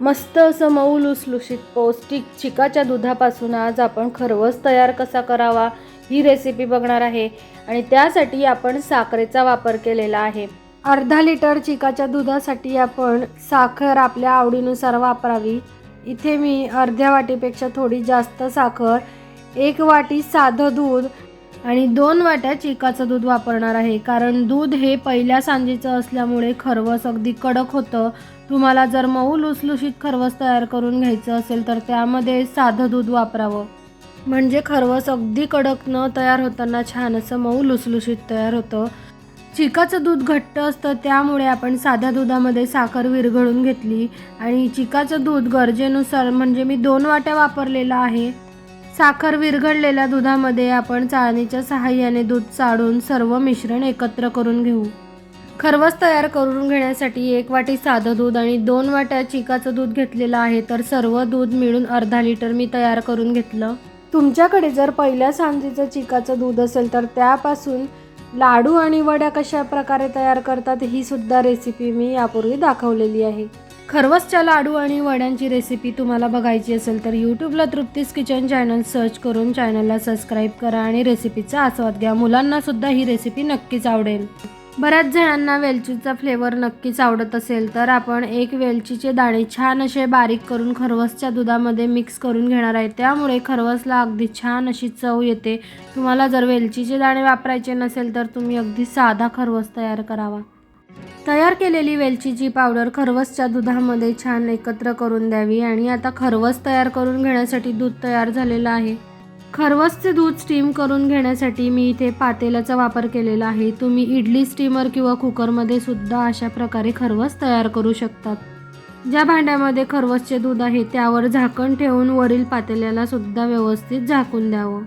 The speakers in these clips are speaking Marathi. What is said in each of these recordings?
मस्त असं मऊ लुसलुशीत पौष्टिक चिकाच्या दुधापासून आज आपण खरवस तयार कसा करावा ही रेसिपी बघणार आहे. आणि त्यासाठी आपण साखरेचा वापर केलेला आहे. अर्धा लिटर चिकाच्या दुधासाठी आपण साखर आपल्या आवडीनुसार वापरावी. इथे मी अर्ध्या वाटीपेक्षा थोडी जास्त साखर एक वाटी साधं दूध आणि दोन वाट्या चिकाचं दूध वापरणार आहे. कारण दूध हे पहिल्या सांजेचं असल्यामुळे खरवस अगदी कडक होतं. तुम्हाला जर मऊ लुसलुशीत खरवस तयार करून घ्यायचं असेल तर त्यामध्ये साधं दूध वापरावं. म्हणजे खरवस अगदी कडक न तयार होताना छान असं मऊ लुसलुशीत तयार होतं. चिकाचं दूध घट्ट असतं त्यामुळे आपण साध्या दुधामध्ये साखर विरघळून घेतली. आणि चिकाचं दूध गरजेनुसार म्हणजे मी दोन वाट्या वापरलेलं आहे साखर विरघळलेल्या दुधामध्ये आपण चाळणीच्या सहाय्याने दूध चाळून सर्व मिश्रण एकत्र करून घेऊ. खरवस तयार करून घेण्यासाठी एक वाटी साधं दूध आणि दोन वाट्या चिकाचं दूध घेतलेलं आहे तर सर्व दूध मिळून अर्धा लिटर मी तयार करून घेतलं. तुमच्याकडे जर पहिल्या सांजेचं चिकाचं दूध असेल तर त्यापासून लाडू आणि वड्या कशा प्रकारे तयार करतात ही सुद्धा रेसिपी मी यापूर्वी दाखवलेली आहे. खरवसच्या लाडू आणि वड्यांची रेसिपी तुम्हाला बघायची असेल तर यूट्यूबला तृप्तीस किचन चॅनल सर्च करून चॅनलला सबस्क्राईब करा आणि रेसिपीचा आस्वाद घ्या. मुलांना सुद्धा ही रेसिपी नक्कीच आवडेल. बऱ्याच जणांना वेलचीचा फ्लेवर नक्कीच आवडत असेल तर आपण एक वेलचीचे दाणे छान असे बारीक करून खरवसच्या दुधामध्ये मिक्स करून घेणार आहे. त्यामुळे खरवसला अगदी छान अशी चव येते. तुम्हाला जर वेलचीचे दाणे वापरायचे नसेल तर तुम्ही अगदी साधा खरवस तयार करावा. तयार केलेली वेलचीची पावडर खरवसच्या दुधामध्ये छान एकत्र करून द्यावी आणि आता खरवस तयार करून घेण्यासाठी दूध तयार झालेलं आहे. खरवसचे दूध स्टीम करून घेण्यासाठी मी इथे पातेल्याचा वापर केलेला आहे. तुम्ही इडली स्टीमर किंवा कुकरमध्ये सुद्धा अशा प्रकारे खरवस तयार करू शकतात. ज्या भांड्यामध्ये खरवसचे दूध आहे त्यावर झाकण ठेवून वरील पातेल्याला सुद्धा व्यवस्थित झाकून द्यावं.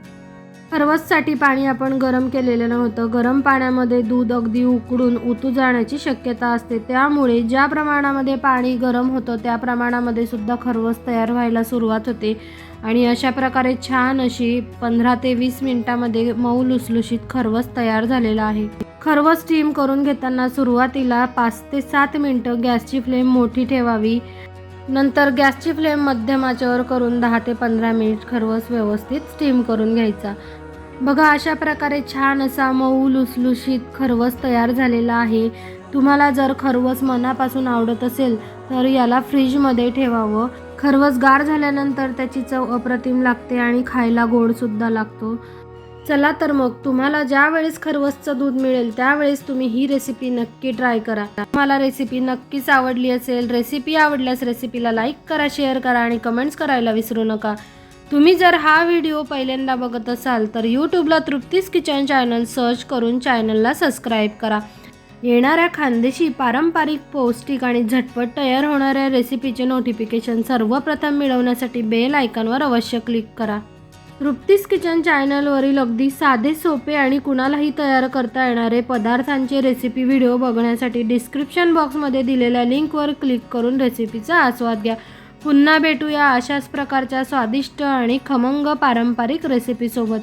खरवससाठी पाणी आपण गरम केलेलं नव्हतं. गरम पाण्यामध्ये दूध अगदी उकडून उतू जाण्याची शक्यता असते. त्यामुळे ज्या प्रमाणामध्ये पाणी गरम होतं त्या प्रमाणामध्ये सुद्धा खरवस तयार व्हायला सुरुवात होते. आणि अशा प्रकारे छान अशी पंधरा ते वीस मिनिटामध्ये मऊ लुसलुशीत खरवस तयार झालेला आहे. खरवस स्टीम करून घेताना सुरुवातीला पाच ते सात मिनटं गॅसची फ्लेम मोठी ठेवावी. नंतर गॅसची फ्लेम मध्यम आचेवर करून दहा ते पंधरा मिनिट खरवस व्यवस्थित स्टीम करून घ्यायचा. बघा अशा प्रकारे छान असा मऊ लुसलुशीत खरवस तयार झालेला आहे. तुम्हाला जर खरवस मनापासून आवडत असेल तर याला फ्रीजमध्ये ठेवावं. खरवस गार झाल्यानंतर त्याची चव अप्रतिम लागते आणि खायला गोडसुद्धा लागतो. चला तर मग तुम्हाला ज्या वेळेस खरवसचं दूध मिळेल त्यावेळेस तुम्ही ही रेसिपी नक्की ट्राय करा. तुम्हाला रेसिपी नक्कीच आवडली असेल रेसिपी आवडल्यास रेसिपीला लाईक करा शेअर करा आणि कमेंट्स करायला विसरू नका. तुम्ही जर हा व्हिडिओ पहिल्यांदा बघत असाल तर यूट्यूबला तृप्तीस किचन चॅनल सर्च करून चॅनलला सबस्क्राईब करा. येणाऱ्या खानदेशी पारंपरिक पौष्टिक आणि झटपट तयार होणाऱ्या रेसिपीचे नोटिफिकेशन सर्वप्रथम मिळवण्यासाठी बेल आयकॉनवर अवश्य क्लिक करा. तृप्तीस किचन चॅनलवरील अगदी साधे सोपे आणि कुणालाही तयार करता येणारे पदार्थांचे रेसिपी व्हिडिओ बघण्यासाठी डिस्क्रिप्शन बॉक्समध्ये दिलेल्या लिंकवर क्लिक करून रेसिपीचा आस्वाद घ्या. पुन्हा भेटूया अशाच प्रकारच्या स्वादिष्ट आणि खमंग पारंपरिक रेसिपीसोबत